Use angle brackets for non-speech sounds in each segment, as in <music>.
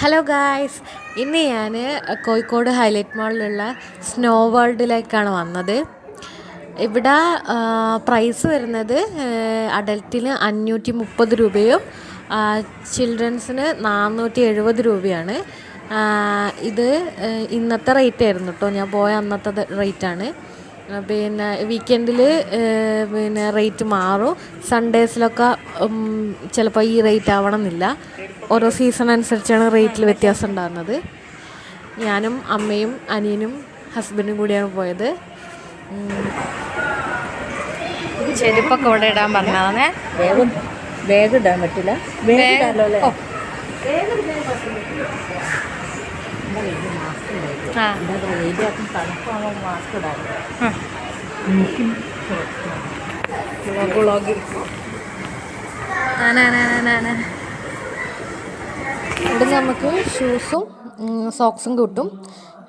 Hello guys ഇന്ന് ഞാൻ Kozhikode highlight മാളിലുള്ള സ്നോ വേൾഡിലേക്കാണ് വന്നത്. ഇവിടെ പ്രൈസ് വരുന്നത് അഡൽട്ടിന് അഞ്ഞൂറ്റി മുപ്പത് രൂപയും ചിൽഡ്രൻസിന് നാനൂറ്റി എഴുപത് രൂപയാണ്. ഇത് ഇന്നത്തെ റേറ്റ് ആയിരുന്നു കേട്ടോ ഞാൻ പോയ അന്നത്തെ റേറ്റാണ് പിന്നെ വീക്കെൻഡിൽ പിന്നെ റേറ്റ് മാറും. സൺഡേസിലൊക്കെ ചിലപ്പോൾ ഈ റേറ്റ് ആവണം എന്നില്ല ഓരോ സീസൺ അനുസരിച്ചാണ് റേറ്റിൽ വ്യത്യാസം ഉണ്ടാകുന്നത്. ഞാനും അമ്മയും അനിയനും ഹസ്ബൻഡും കൂടിയാണ് പോയത്. ചെരുപ്പൊക്കെ ഇവിടെ ഇടാൻ പറഞ്ഞതാണേ. വേഗം വേഗം ഇടാൻ പറ്റില്ല. ഇടാലോ അല്ലേ? മാസ്ക്. ഇവിടെ നമുക്ക് ഷൂസും സോക്സും കിട്ടും.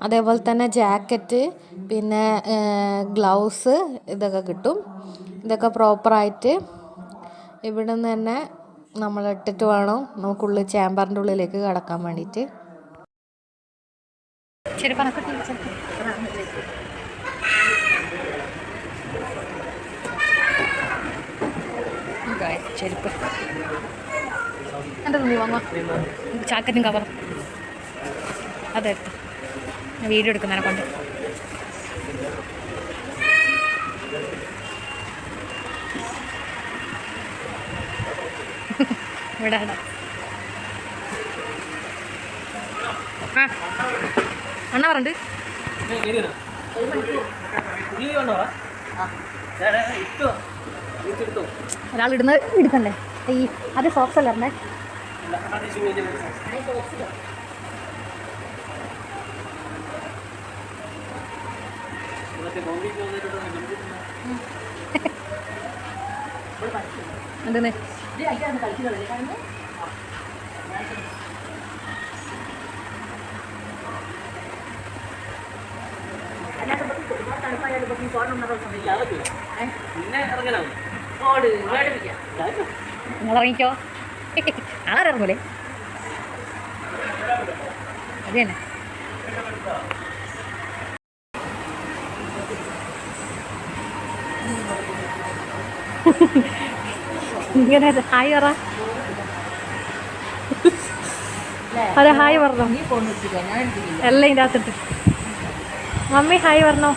അതേപോലെ തന്നെ ജാക്കറ്റ് പിന്നെ ഗ്ലൗസ് ഇതൊക്കെ കിട്ടും. ഇതൊക്കെ പ്രോപ്പറായിട്ട് ഇവിടെ നിന്ന് തന്നെ നമ്മൾ ഇട്ടിട്ട് വേണം നമുക്കുള്ളിൽ ചേമ്പറിന്റെ ഉള്ളിലേക്ക് കടക്കാൻ വേണ്ടിയിട്ട്. ശരി ചെരുപ്പ് എന്റെ തുണി വാങ്ങാം ചാക്കറ്റും കവറും അതെടുത്ത് ഞാൻ വീഡിയോ എടുക്കുന്നതിനെ കൊണ്ട് ഇവിടെ. ആ അണ്ണ പറഞ്ഞിട്ട് ഒരാളിടുന്ന എടുക്കണ്ടേ? ഈ അത് സോക്സ് അല്ല പറഞ്ഞേ? <laughs> എന്തെന്ന്? നിങ്ങൾ ഇറങ്ങിക്കോ ആരും ഇറങ്ങൂലേ അത് തന്നെ ഇങ്ങനെ ഹായ് പറ. അതെ ഹായ് പറഞ്ഞോ. എല്ലാം ഇതിനകത്തിട്ട്. മമ്മി ഹായ് പറഞ്ഞോ.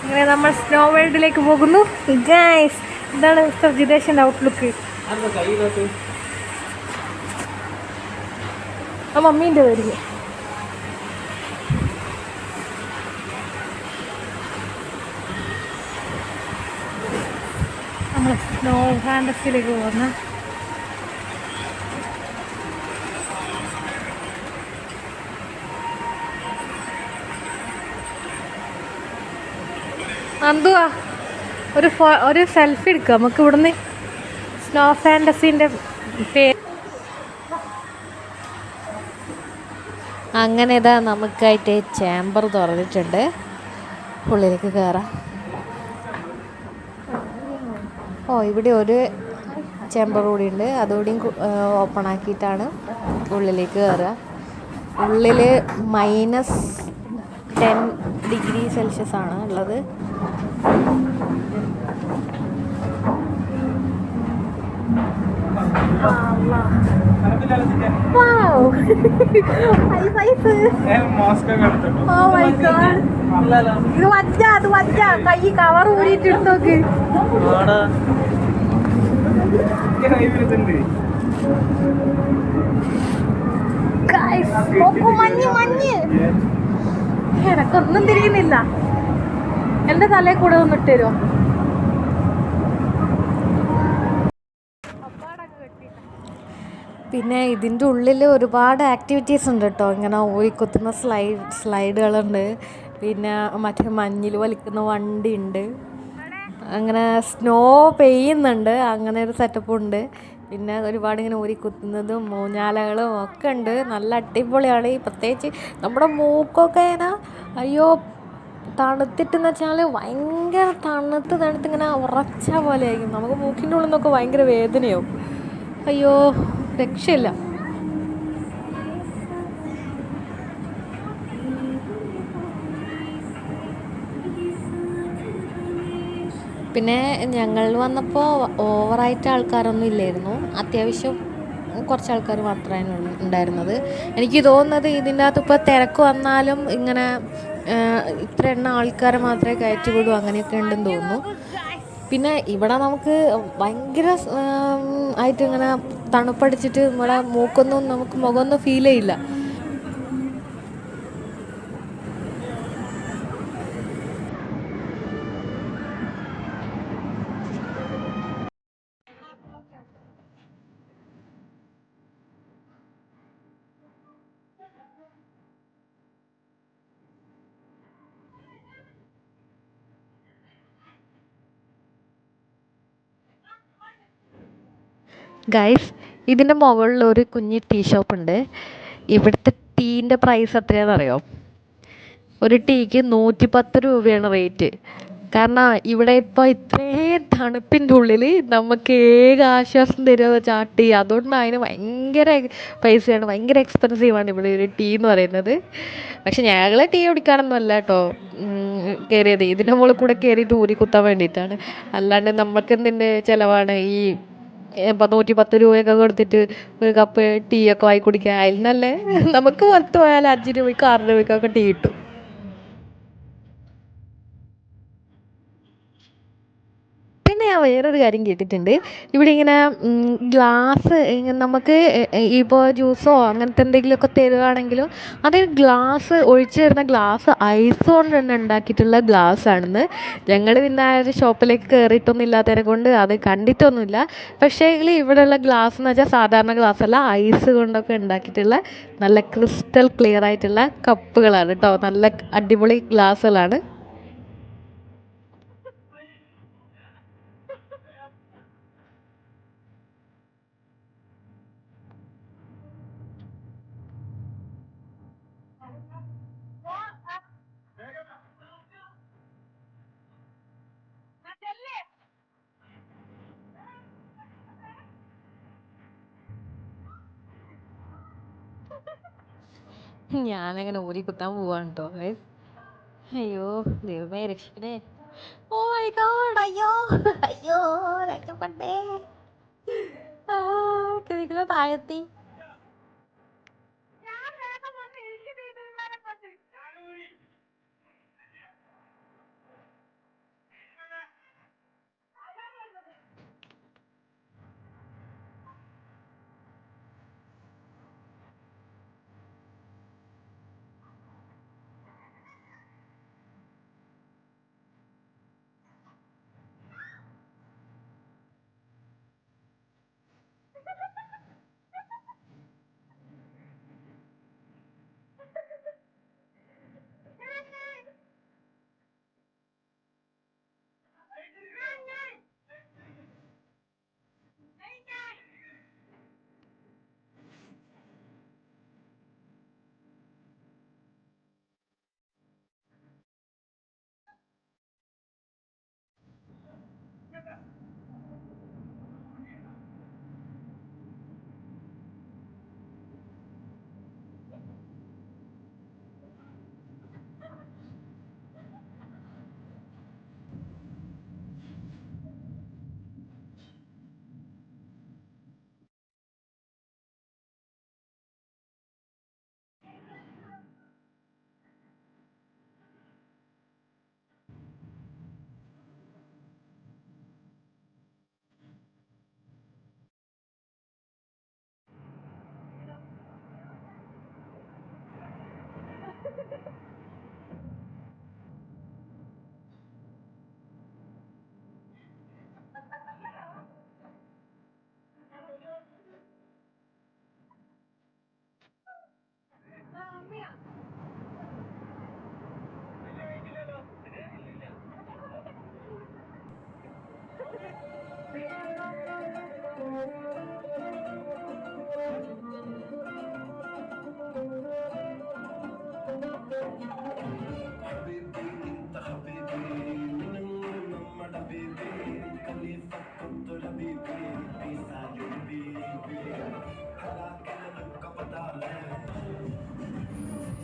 ഇങ്ങനെ നമ്മൾ സ്നോ വേൾഡിലേക്ക് പോകുന്നു. ഗൈസ് ഇതാണ് മിസ്റ്റർ ജിതേഷിന്റെ ഔട്ട്ലുക്ക് ആ മമ്മീന്റെ പേര് നമ്മൾ സ്നോ ഫാൻഡസിലേക്ക് പോകുന്ന എന്തുവാ ഒരു ഒരു സെൽഫി എടുക്കുക നമുക്ക് ഇവിടുന്ന് സ്നോ ഫാൻഡസിന്റെ പേര് അങ്ങനെ ഇതാ നമുക്കായിട്ട് ചേമ്പർ തുറന്നിട്ടുണ്ട്. ഉള്ളിലേക്ക് കയറാം ഓ ഇവിടെ ഒരു ചേമ്പർ കൂടി ഉണ്ട് അതുകൂടിയും ഓപ്പൺ ആക്കിയിട്ടാണ് ഉള്ളിലേക്ക് കയറുക ഉള്ളിൽ മൈനസ് ടെൻ ഡിഗ്രി സെൽഷ്യസ് ആണ് ഉള്ളത്. ഇത് വജ്ജ അത് വജ്ജ കൈ കവർ ഊരിയിട്ട് എടുത്തോക്ക് മഞ്ഞ് മഞ്ഞ്. എനക്കൊന്നും തിരിയുന്നില്ല. എന്റെ തലയിൽ കൂടെ ഒന്ന് ഇട്ടുതരുമോ പിന്നെ ഇതിന്റെ ഉള്ളിൽ ഒരുപാട് ആക്ടിവിറ്റീസ് ഉണ്ട് കേട്ടോ ഇങ്ങനെ ഊരിക്കുത്തുന്ന സ്ലൈഡ് സ്ലൈഡുകളുണ്ട് പിന്നെ മറ്റേ മഞ്ഞിൽ വലിക്കുന്ന വണ്ടി ഉണ്ട് അങ്ങനെ സ്നോ പെയ്യുന്നുണ്ട്. അങ്ങനെ ഒരു സെറ്റപ്പ് ഉണ്ട്. പിന്നെ ഒരുപാട് ഇങ്ങനെ ഊരിക്കുത്തുന്നതും മൂഞ്ഞാലകളും ഒക്കെ ഉണ്ട്. നല്ല അടിപൊളിയാണ്. ഈ പ്രത്യേകിച്ച് നമ്മുടെ മൂക്കൊക്കെ ഇങ്ങനെ അയ്യോ തണുത്തിട്ടെന്ന് വെച്ചാൽ ഭയങ്കര തണുത്ത് തണുത്ത് ഇങ്ങനെ ഉറച്ച പോലെ ആയിരിക്കും. നമുക്ക് മൂക്കിന്റെ ഉള്ളിൽ നിന്നൊക്കെ ഭയങ്കര വേദനയാവും. അയ്യോ. രക്ഷയില്ല. പിന്നെ ഞങ്ങൾ വന്നപ്പോൾ ഓവറായിട്ട് ആൾക്കാരൊന്നും ഇല്ലായിരുന്നു. അത്യാവശ്യം കുറച്ച് ആൾക്കാർ മാത്രമാണ് ഉണ്ടായിരുന്നത്. എനിക്ക് തോന്നുന്നത് ഇതിന്റെ അകത്ത് ഇപ്പോൾ തിരക്ക് വന്നാലും ഇങ്ങനെ ഇത്ര എണ്ണം ആൾക്കാരെ മാത്രമേ കയറ്റി വിടൂ അങ്ങനെയൊക്കെ ഉണ്ടെന്ന് തോന്നുന്നു. പിന്നെ ഇവിടെ നമുക്ക് ഭയങ്കര ആയിട്ട് ഇങ്ങനെ തണുപ്പടിച്ചിട്ട് നമ്മുടെ മൂക്കൊന്നും നമുക്ക് മുഖമൊന്നും ഫീൽ ചെയ്യില്ല. ഗൈസ് ഇതിന്റെ മുകളിൽ ഒരു കുഞ്ഞ് ടീ ഷോപ്പ് ഉണ്ട്. ഇവിടുത്തെ ടീന്റെ പ്രൈസ് എത്രയാണെന്നറിയോ? ഒരു ടീക്ക് നൂറ്റി പത്ത് രൂപയാണ് റേറ്റ് കാരണം ഇവിടെ ഇപ്പോൾ ഇത്രയും തണുപ്പിന്റെ ഉള്ളിൽ നമുക്ക് ഏക ആശ്വാസം തരുക വെച്ചാൽ ആ ടീ. അതുകൊണ്ട് അതിന് ഭയങ്കര പൈസയാണ് ഭയങ്കര എക്സ്പെൻസീവാണ് ഇവിടെ ഒരു ടീ എന്ന് പറയുന്നത്. പക്ഷെ ഞങ്ങൾ ടീ കുടിക്കാനൊന്നും അല്ല കേട്ടോ. കയറിയത് ഇതിന്റെ മുകളിൽ കൂടെ കയറിയിട്ട് ഊരി കുത്താൻ വേണ്ടിയിട്ടാണ്. അല്ലാണ്ട് നമുക്ക് എന്തിന്റെ ചിലവാണ് ഈ ഇപ്പം നൂറ്റി പത്ത് രൂപയൊക്കെ കൊടുത്തിട്ട് ഒരു കപ്പ് ടീ ഒക്കെ വാങ്ങി കുടിക്കുക അതിൽ നല്ലേ നമുക്ക് പുറത്ത് പോയാൽ അഞ്ച് രൂപയ്ക്ക് ആറ് രൂപയ്ക്കൊക്കെ ടീ കിട്ടും. ഞാൻ വേറൊരു കാര്യം കേട്ടിട്ടുണ്ട്. ഇവിടെ ഇങ്ങനെ ഗ്ലാസ് നമുക്ക് ഇപ്പോൾ ജ്യൂസോ അങ്ങനത്തെ എന്തെങ്കിലുമൊക്കെ തരുവാണെങ്കിലും അത് ഗ്ലാസ് ഒഴിച്ച് തരുന്ന ഗ്ലാസ് ഐസ് കൊണ്ട് തന്നെ ഉണ്ടാക്കിയിട്ടുള്ള ഗ്ലാസ് ആണെന്ന് ഞങ്ങൾ പിന്നെ ആ ഒരു ഷോപ്പിലേക്ക് കയറിയിട്ടൊന്നും ഇല്ലാത്തതിനെ കൊണ്ട് അത് കണ്ടിട്ടൊന്നുമില്ല. പക്ഷേ ഇവിടെയുള്ള ഗ്ലാസ് എന്ന് വെച്ചാൽ സാധാരണ ഗ്ലാസ് അല്ല ഐസ് കൊണ്ടൊക്കെ ഉണ്ടാക്കിയിട്ടുള്ള നല്ല ക്രിസ്റ്റൽ ക്ലിയർ ആയിട്ടുള്ള കപ്പുകളാണ് കേട്ടോ. നല്ല അടിപൊളി ഗ്ലാസ്സുകളാണ്. ഞാനങ്ങനെ ഊരി കുത്താൻ പോവാണ് കേട്ടോ അയ്യോ ദൈവമേ രക്ഷിക്കണേ. ഓ മൈ ഗോഡ് അയ്യോ അയ്യോ രക്ഷപ്പെട്ടേ ആ താഴെത്തി.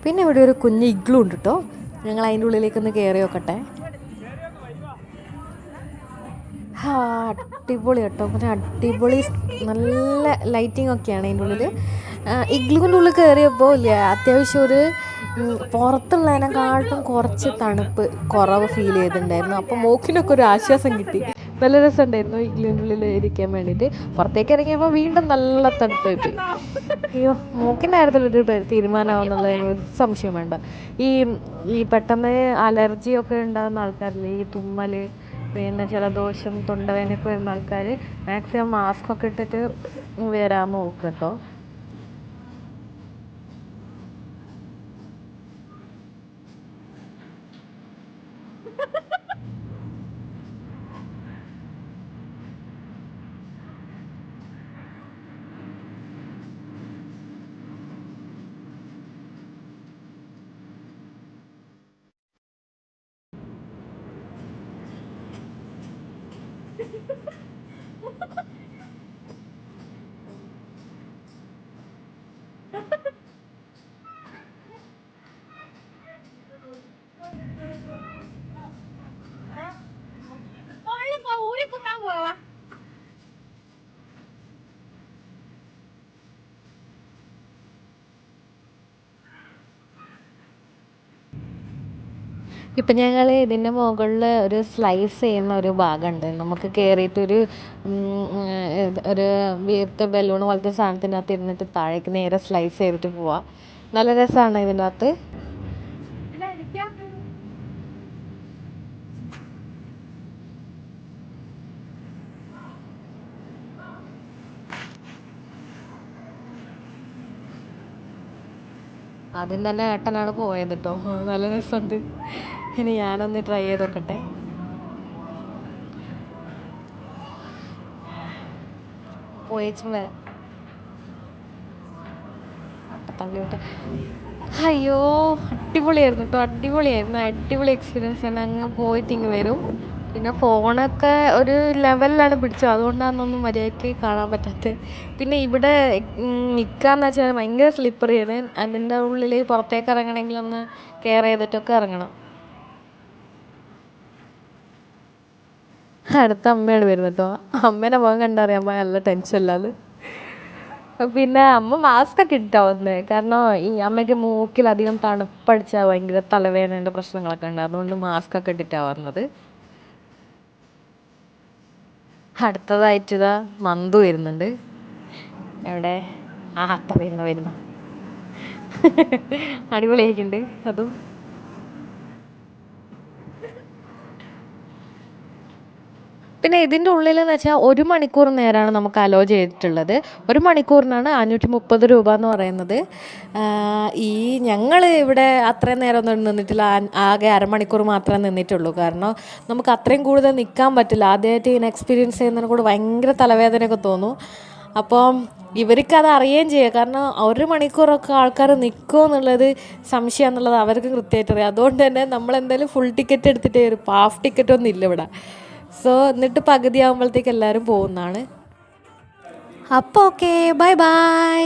പിന്നെ ഇവിടെ ഒരു കുഞ്ഞ് ഇഗ്ലു ഉണ്ട് കേട്ടോ ഞങ്ങൾ അതിന്റെ ഉള്ളിലേക്കൊന്ന് കയറി നോക്കട്ടെ. ഹാ അടിപൊളി കേട്ടോ. പിന്നെ അടിപൊളി നല്ല ലൈറ്റിംഗ് ഒക്കെയാണ് അതിന്റെ ഉള്ളിൽ ഇഗ്ലുവിന്റെ ഉള്ളിൽ കയറിയപ്പോൾ ഇല്ല അത്യാവശ്യം ഒരു പുറത്തുള്ളതിനെക്കാട്ടും കുറച്ച് തണുപ്പ് കുറവ് ഫീൽ ചെയ്തിട്ടുണ്ടായിരുന്നു. അപ്പോൾ മോക്കിനൊക്കെ ഒരു ആശ്വാസം കിട്ടി. നല്ല രസമുണ്ടായിരുന്നു ഇഗ്ലുവിന്റെ ഉള്ളിൽ ഇരിക്കാൻ വേണ്ടിയിട്ട്. പുറത്തേക്ക് ഇറങ്ങിയപ്പോൾ വീണ്ടും നല്ല തണുപ്പ് പോയി അയ്യോ മൂക്കിനായിരുന്നല്ലോ ഒരു തീരുമാനമാവുന്നുള്ള. സംശയം വേണ്ട. ഈ ഈ പെട്ടെന്ന് അലർജി ഒക്കെ ഉണ്ടാകുന്ന ആൾക്കാരില്ലേ ഈ തുമ്മൽ പിന്നെ ജലദോഷം തൊണ്ടവേദനയൊക്കെ വരുന്ന ആൾക്കാർ മാക്സിമം മാസ്ക് ഒക്കെ ഇട്ടിട്ട് വരാൻ നോക്കുക കേട്ടോ. ハハハハ! ഇപ്പം ഞങ്ങൾ ഇതിന്റെ മുകളിൽ ഒരു സ്ലൈസ് ചെയ്യുന്ന ഒരു ഭാഗമുണ്ട് നമുക്ക് കയറിയിട്ടൊരു ഒരു വീർത്ത ബലൂൺ പോലത്തെ സാധനത്തിന്റെ അകത്ത് ഇരുന്നിട്ട് താഴേക്ക് നേരെ സ്ലൈസ് ചെയ്തിട്ട് പോവാം. നല്ല രസമാണ് ഇതിന്റെ അകത്ത് ആദ്യം തന്നെ ഏട്ടനാണ് പോയത് കേട്ടോ നല്ല രസമുണ്ട് ഇനി ഞാനൊന്ന് ട്രൈ ചെയ്ത് നോക്കട്ടെ. അയ്യോ അടിപൊളിയായിരുന്നു കേട്ടോ അടിപൊളിയായിരുന്നു. അടിപൊളി എക്സ്പീരിയൻസ് ആണ്. അങ്ങ് പോയിട്ട് ഇങ്ങ് വരും. പിന്നെ ഫോണൊക്കെ ഒരു ലെവലിലാണ് പിടിച്ചത്. അതുകൊണ്ടാണെന്നൊന്നും മര്യാദയ്ക്ക് കാണാൻ പറ്റാത്തത് പിന്നെ ഇവിടെ നിൽക്കാന്ന് വെച്ചാൽ ഭയങ്കര സ്ലിപ്പറിയാണ് അതിന്റെ ഉള്ളിൽ പുറത്തേക്ക് ഇറങ്ങണമെങ്കിൽ ഒന്ന് കെയർ ചെയ്തിട്ടൊക്കെ ഇറങ്ങണം. അടുത്ത അമ്മയാണ് വരുന്നത് കേട്ടോ. അമ്മേനെ മുഖം കണ്ടറിയാൻ നല്ല ടെൻഷൻ ഇല്ലാതെ പിന്നെ അമ്മ മാസ്ക് ഒക്കെ ഇട്ടാ കാരണം ഈ അമ്മയ്ക്ക് മൂക്കിലധികം തണുപ്പടിച്ചാൽ ഭയങ്കര തലവേദനേന്റെ പ്രശ്നങ്ങളൊക്കെ ഉണ്ട്. അതുകൊണ്ട് മാസ്ക് ഒക്കെ ഇട്ടിട്ടാ വന്നത്. അടുത്തതായിട്ട് ഇതാ വരുന്നുണ്ട്. എവിടെ? ആ അത്ത വരുന്ന വരുന്ന. അടിപൊളിയായിട്ടുണ്ട്. അതും പിന്നെ ഇതിന്റെ ഉള്ളിൽ എന്ന് വെച്ചാൽ ഒരു മണിക്കൂർ നേരമാണ് നമുക്ക് അലോ ചെയ്തിട്ടുള്ളത്. ഒരു മണിക്കൂറിനാണ് അഞ്ഞൂറ്റി മുപ്പത് രൂപ എന്ന് പറയുന്നത്. ഈ ഞങ്ങൾ ഇവിടെ അത്രയും നേരമൊന്നും നിന്നിട്ടില്ല. ആകെ അരമണിക്കൂർ മാത്രമേ നിന്നിട്ടുള്ളൂ. കാരണം നമുക്ക് അത്രയും കൂടുതൽ നിൽക്കാൻ പറ്റില്ല. ആദ്യമായിട്ട് ഇങ്ങനെ എക്സ്പീരിയൻസ് ചെയ്യുന്നതിന് കൂടെ ഭയങ്കര തലവേദനയൊക്കെ തോന്നും. അപ്പം ഇവർക്ക് അത് അറിയുകയും ചെയ്യുക കാരണം ഒരു മണിക്കൂറൊക്കെ ആൾക്കാർ നിൽക്കുമോ എന്നുള്ളത് സംശയം എന്നുള്ളത് അവർക്ക് കൃത്യമായിട്ട് അറിയാം. അതുകൊണ്ട് തന്നെ നമ്മൾ എന്തായാലും ഫുൾ ടിക്കറ്റ് എടുത്തിട്ട് വരും ഹാഫ് ടിക്കറ്റ് ഒന്നും ഇല്ല ഇവിടെ. സോ എന്നിട്ട് പകുതി ആകുമ്പോഴത്തേക്ക് എല്ലാവരും പോകുന്നതാണ്. അപ്പോൾ ഓക്കെ ബൈ ബൈ